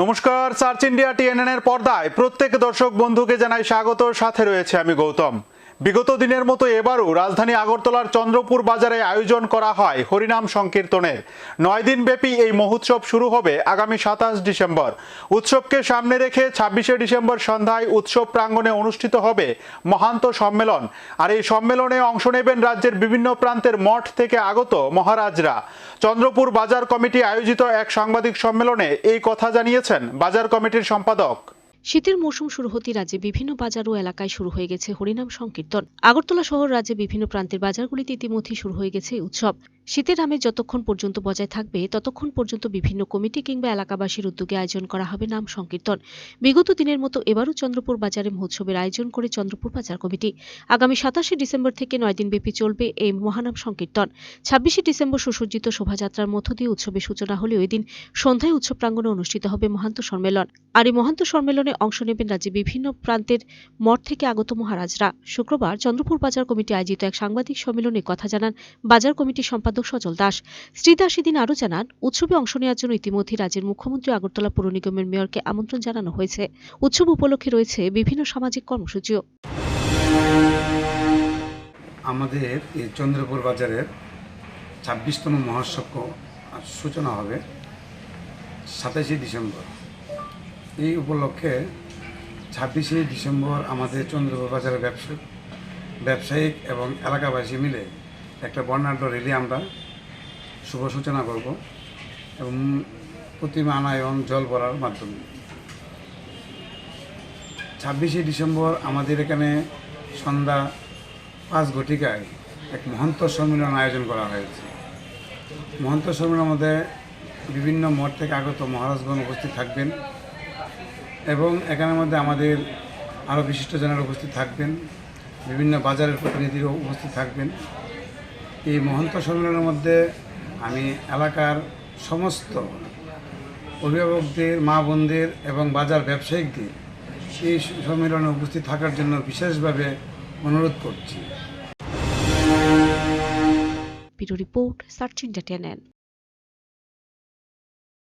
নমস্কার, search India TNN এর পর্দায় প্রত্যেক দর্শক বন্ধুকে জানাই স্বাগত। সাথে রয়েছে আমি গৌতম। বিগত দিনের মতো এবারও রাজধানী আগরতলার চন্দ্রপুর বাজারে আয়োজন করা হয় হরিনাম সংকীর্তনের নয় দিন ব্যাপী এই মহোৎসব শুরু হবে আগামী সাতাশ ডিসেম্বর। উৎসবকে সামনে রেখে ছাব্বিশে ডিসেম্বর সন্ধ্যায় উৎসব প্রাঙ্গণে অনুষ্ঠিত হবে মহান্ত সম্মেলন। আর এই সম্মেলনে অংশ নেবেন রাজ্যের বিভিন্ন প্রান্তের মঠ থেকে আগত মহারাজরা। চন্দ্রপুর বাজার কমিটি আয়োজিত এক সাংবাদিক সম্মেলনে এই কথা জানিয়েছেন বাজার কমিটির সম্পাদক। শীতের মৌসুম শুরু হতে রাজ্যে বিভিন্ন বাজার ও এলাকায় শুরু হয়ে গেছে হরিনাম সংকীর্তন। আগরতলা শহর রাজ্যে বিভিন্ন প্রান্তের বাজারগুলিতে ইতিমধ্যেই শুরু হয়ে গেছে এই উৎসব। শীতের আমেজ যতক্ষণ পর্যন্ত বজায় থাকবে, ততক্ষণ পর্যন্ত বিভিন্ন কমিটি কিংবা এলাকাবাসীর উদ্যোগে আয়োজন করা হবে নাম সংকীর্তন। বিগত দিনের মতো এবারও চন্দ্রপুর বাজারে মহোৎসবের আয়োজন করে চন্দ্রপুর বাজার কমিটি। আগামী সাতাশে ডিসেম্বর থেকে নয় দিনব্যাপী চলবে এই মহানাম সংকীর্তন। ছাব্বিশে ডিসেম্বর সুসজ্জিত শোভাযাত্রার মধ্য দিয়ে উৎসবের সূচনা হলেও এদিন সন্ধ্যায় উৎসব প্রাঙ্গণে অনুষ্ঠিত হবে মহান্ত সম্মেলন। আর এই মহান্ত সম্মেলনে অংশ নেবেন রাজ্যে বিভিন্ন প্রান্তের মঠ থেকে আগত মহারাজরা। শুক্রবার চন্দ্রপুর বাজার কমিটি আয়োজিত এক সাংবাদিক সম্মেলনে কথা জানান বাজার কমিটির সম্পাদক সজল দাস। শ্রী দাস এদিন আরও জানান, উৎসবে অংশ নেওয়ার জন্য ইতিমধ্যে রাজ্যের মুখ্যমন্ত্রী আগরতলা পৌর নিগমের মেয়রকে আমন্ত্রণ জানানো হয়েছে। উৎসব উপলক্ষে রয়েছে বিভিন্ন সামাজিক কর্মসূচিও। আমাদের চন্দ্রপুর বাজারের ছাব্বিশতম মহোৎসব সূচনা হবে সাতাশে ডিসেম্বর। এই উপলক্ষে ছাব্বিশে ডিসেম্বর আমাদের চন্দ্রপুর বাজারের ব্যবসা ব্যবসায়িক এবং এলাকাবাসী মিলে একটা বর্ণাঢ্য র্যালি আমরা শুভ সূচনা করব এবং প্রতিমা আনায়ন, জল ভরার মাধ্যমে। ছাব্বিশে ডিসেম্বর আমাদের এখানে সন্ধ্যা পাঁচ ঘটিকায় এক মহন্ত সম্মেলন আয়োজন করা হয়েছে। মহন্ত সম্মেলনের মধ্যে বিভিন্ন মঠ থেকে আগত মহারাজগণ উপস্থিত থাকবেন এবং এখানের মধ্যে আমাদের আরও বিশিষ্টজনেরা উপস্থিত থাকবেন, বিভিন্ন বাজারের প্রতিনিধিও উপস্থিত থাকবেন। এই মহন্ত সম্মেলনের মধ্যে আমি এলাকার সমস্ত অভিভাবকদের, মা বোনদের এবং বাজার ব্যবসায়িকদের এই সম্মেলনে উপস্থিত থাকার জন্য বিশেষভাবে অনুরোধ করছি। Report search India